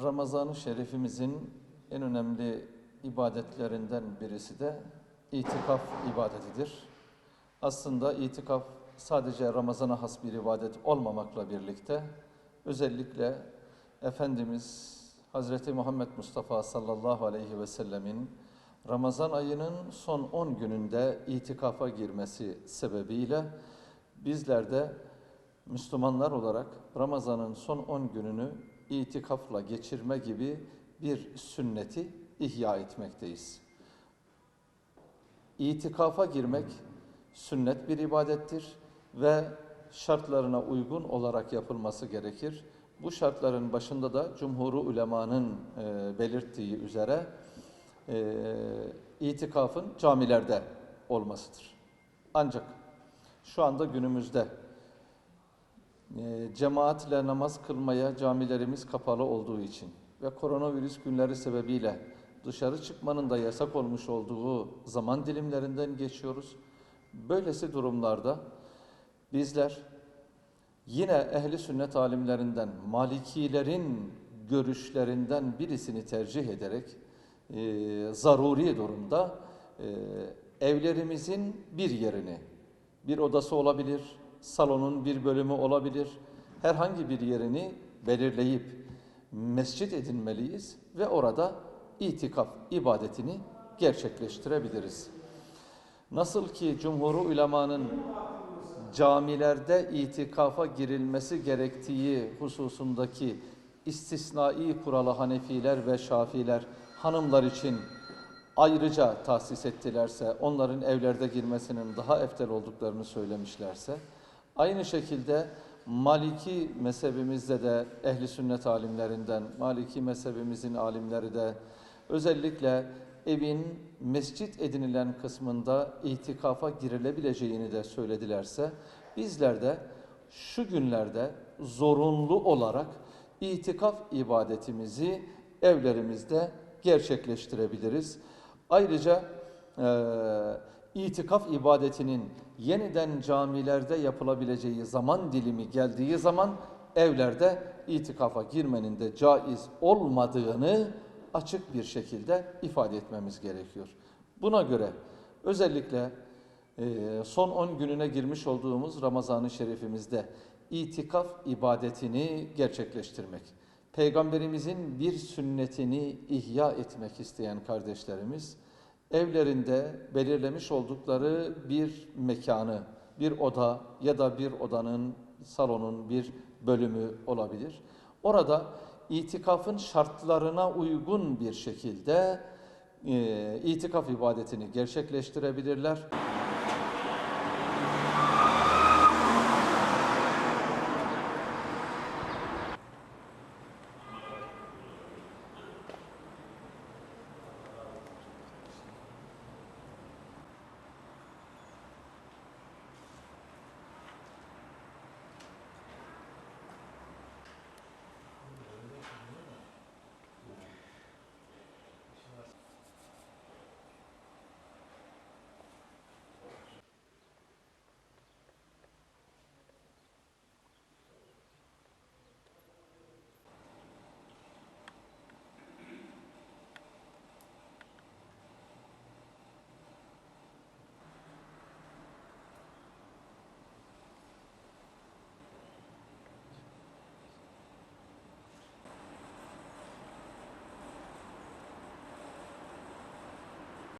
Ramazan-ı Şerifimizin en önemli ibadetlerinden birisi de itikaf ibadetidir. Aslında itikaf sadece Ramazan'a has bir ibadet olmamakla birlikte özellikle Efendimiz Hazreti Muhammed Mustafa sallallahu aleyhi ve sellemin Ramazan ayının son 10 gününde itikafa girmesi sebebiyle bizler de Müslümanlar olarak Ramazan'ın son 10 gününü itikafla geçirme gibi bir sünneti ihya etmekteyiz. İtikafa girmek sünnet bir ibadettir ve şartlarına uygun olarak yapılması gerekir. Bu şartların başında da cumhuru ulemanın e, belirttiği üzere e, itikafın camilerde olmasıdır. Ancak şu anda günümüzde cemaatle namaz kılmaya camilerimiz kapalı olduğu için ve koronavirüs günleri sebebiyle dışarı çıkmanın da yasak olmuş olduğu zaman dilimlerinden geçiyoruz. Böylesi durumlarda bizler yine ehli sünnet alimlerinden Malikilerin görüşlerinden birisini tercih ederek e, zaruri durumda e, evlerimizin bir yerini, bir odası olabilir, salonun bir bölümü olabilir, herhangi bir yerini belirleyip mescit edinmeliyiz ve orada itikaf ibadetini gerçekleştirebiliriz. Nasıl ki cumhuru ulemanın camilerde itikafa girilmesi gerektiği hususundaki istisnai kuralı Hanefiler ve Şafiler hanımlar için ayrıca tahsis ettilerse, onların evlerde girmesinin daha eftel olduklarını söylemişlerse, aynı şekilde Maliki mezhebimizde de ehli sünnet alimlerinden, Maliki mezhebimizin alimleri de özellikle evin mescit edinilen kısmında itikafa girilebileceğini de söyledilerse, bizler de şu günlerde zorunlu olarak itikaf ibadetimizi evlerimizde gerçekleştirebiliriz. Ayrıca e, itikaf ibadetinin yeniden camilerde yapılabileceği zaman dilimi geldiği zaman evlerde itikafa girmenin de caiz olmadığını açık bir şekilde ifade etmemiz gerekiyor. Buna göre özellikle e, son 10 gününe girmiş olduğumuz Ramazan-ı Şerifimizde itikaf ibadetini gerçekleştirmek, Peygamberimizin bir sünnetini ihya etmek isteyen kardeşlerimiz, evlerinde belirlemiş oldukları bir mekanı, bir oda ya da bir odanın, salonun bir bölümü olabilir. Orada itikafın şartlarına uygun bir şekilde e, itikaf ibadetini gerçekleştirebilirler.